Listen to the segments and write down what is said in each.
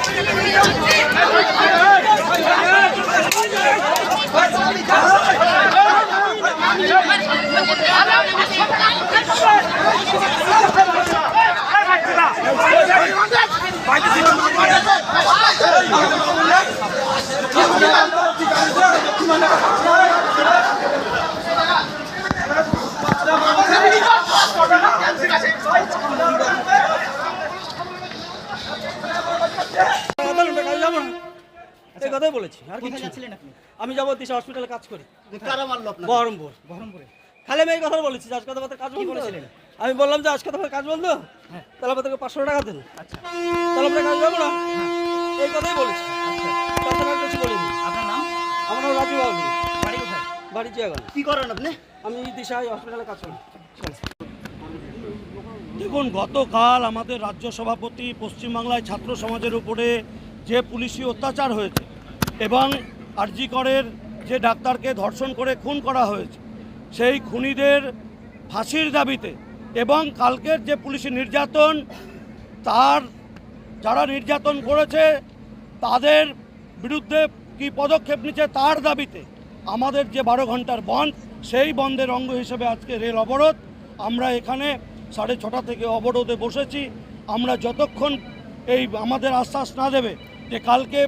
কথা বলতে কাজে যাব না এই কথাই বলেছি আর কিছু আমি যাব দিশা হসপিটালে কাজ করি। কারা মারলো আপনার বহরমপুর। বহরমপুরে। খালি আমি এই কথা বলেছি যে আজকে তোমাদের কাজ বন্ধ? আমি বললাম যে আজকে তোমার কাজ বন্ধ। তাহলে আমাদেরকে পাঁচশো টাকা দেন। আচ্ছা। তাহলে আমরা কাজ যাব না। এই কথাই বলেছি। তাছাড়া কিছু বলিনি। আপনার নাম? আমার নাম রাজু বাড়ি কোথায়? বাড়ি জিয়াগঞ্জ কি করেন আপনি? আমি দিশা হসপিটালে কাজ করি। দেখুন, গতকাল আমাদের রাজ্য সভাপতি পশ্চিমবাংলায় ছাত্র সমাজের উপরে যে পুলিশি অত্যাচার হয়েছে এবং আরজিকরের যে ডাক্তারকে ধর্ষণ করে খুন করা হয়েছে, সেই খুনিদের ফাঁসির দাবিতে এবং কালকের যে পুলিশি নির্যাতন, তার যারা নির্যাতন করেছে, তাদের বিরুদ্ধে কি পদক্ষেপ নিচ্ছে তার দাবিতে আমাদের যে বারো ঘণ্টার বন্ধ, সেই বন্ধের অঙ্গ হিসেবে আজকে রেল অবরোধ। আমরা এখানে সাড়ে ছটা থেকে অবরোধে বসেছি আমরা যতক্ষণ এই আমাদের আশ্বাস না দেবে যে কালকে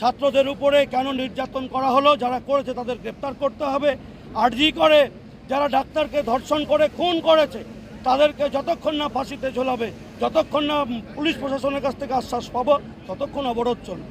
ছাত্রদের উপরে কেন নির্যাতন করা হলো যারা করেছে তাদের গ্রেপ্তার করতে হবে আর্জি করে যারা ডাক্তারকে ধর্ষণ করে খুন করেছে তাদেরকে যতক্ষণ না ফাঁসিতে ঝোলাবে যতক্ষণ না পুলিশ প্রশাসনের কাছ থেকে আশ্বাস পাবো ততক্ষণ অবরোধ চলবে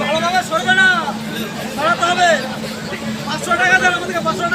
ভালোভাবে সরবে না সরাতে হবে পাঁচশো